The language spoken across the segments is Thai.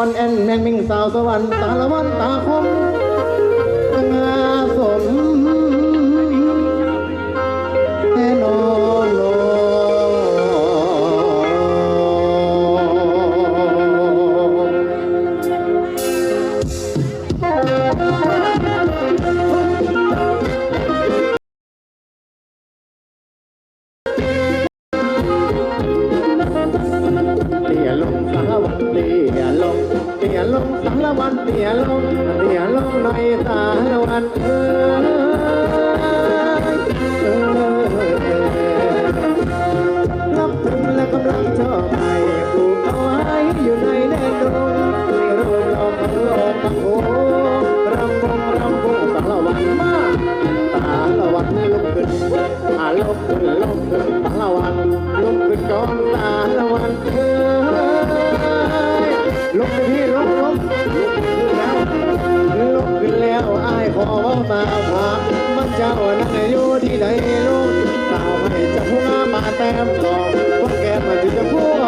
อ่อนแอนแมงมิงสาวสวรรค์สารวันตาคมสง่าสม ลงสารวันเตียลงเตียลงหน่อยสารวันเออ ลุกขึ้นแล้วลุกขึ้นแล้วอ้ายขอเว้าตาผามันเจ้านั่งอยู่ที่ใดลูกสาวให้จะพูงามาแต้มทองพวกแกมาที่จะพูด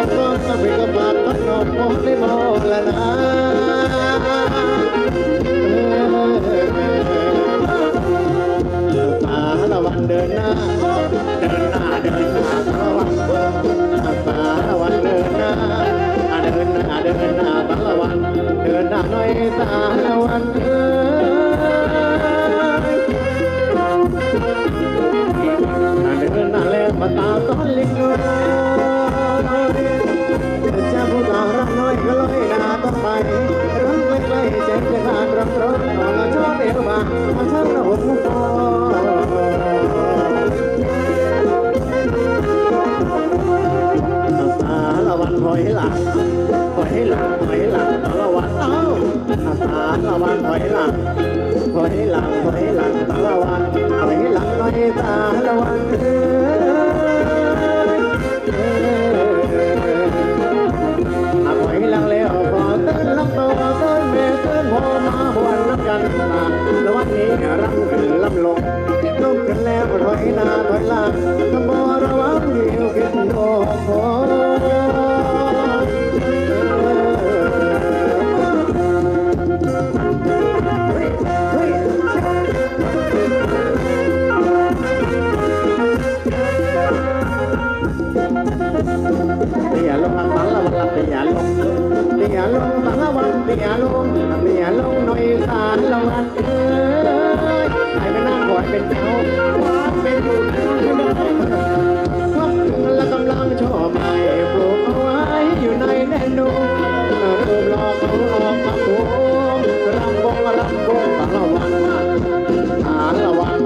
าดรักร้อนนอนชอบเอวบางมาชักระหดมุกคอตาละวันถอยหลังถอยหลังถอยหลังตาละวันเอ้าตาละวันถอยหลัง ถอยหลังถอยหลังตาละวันถอยหลังหน่อยตาละวันเอ้ วันเอ้ยให้ไปนั่งก่อนเป็นเจ้าความเป็นอยู่ความถึงและกำลังชอบไปปลูกเอาไว้อยู่ในแดนดงเริ่มรอเขาออกมาโค้งรำวงรำวงสารวันสารวัน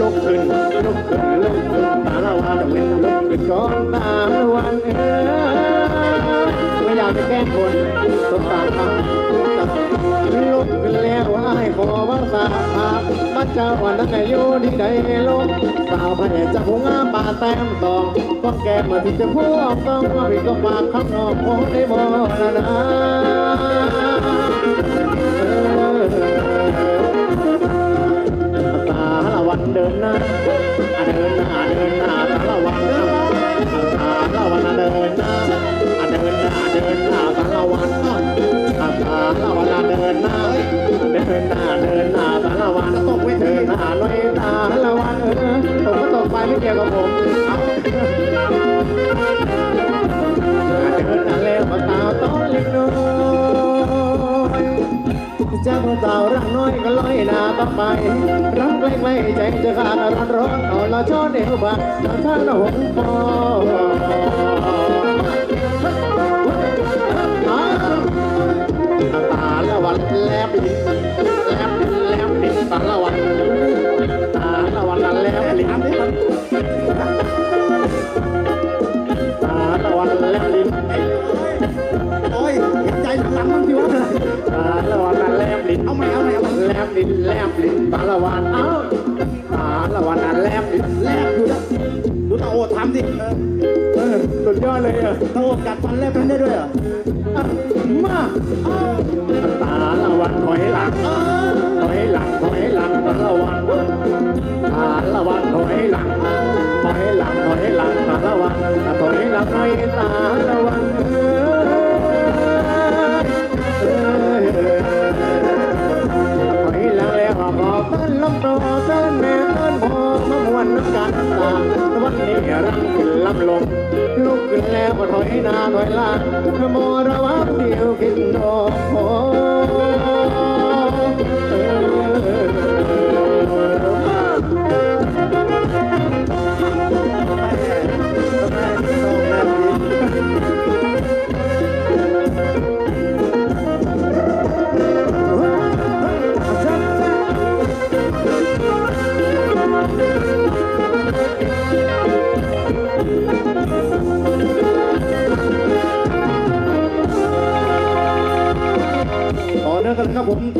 ลุกขึ้นลุกขึ้นลุกขึ้นสารวันเป็นลุกขึ้นก่อนสารวันเอ้ยไม่อยากจะแกล้งคนาพมาเจ้าวันนั้นอยู่ที่ใดโลกสาวพระจะหงาปาแต้มตองก็แกมาที่จะพูดต้องว่าพี่ก็ฝากข้างนอกคงได้บ่นะนะตาละวันเดินหน้าเดินหน้าเดินหน้าตาละวันตาละวันเดินหน้าเดินหน้าเดินหน้าตาละวันตาละวันเดินนาเดินหน้าเดินหน้า เจ้าสาวรักน้อยก็ลอยหน้าต่อไปรักใกล้ๆใจจะขาดร้อนร้อนเอาละช้อนเอวบางเอาท่านละหงฟอตาละวันแลบ ลิ้นแลบลิ้นตาละวันเอ้าตาละวันแลบลิ้นแลบอยู่นะดูตาโอทำดิเออสุดยอดเลยอะตาโอกัดฟันแลบนั้นได้ด้วยเหรออะมาอ้าตาละวันถอยหลังถอยหลังถอยหลังตาละวันตาละวันถอยหลังถอยหลังถอยหลังตาละวันถอยหลังหน่อยตาละวัน รังขึ้นลำลงลุกขึ้นแล้วก็ถอยหน้าถอยหลังมอระวังเดียวกินดอกโอ ครับผมซิงเกิลทาง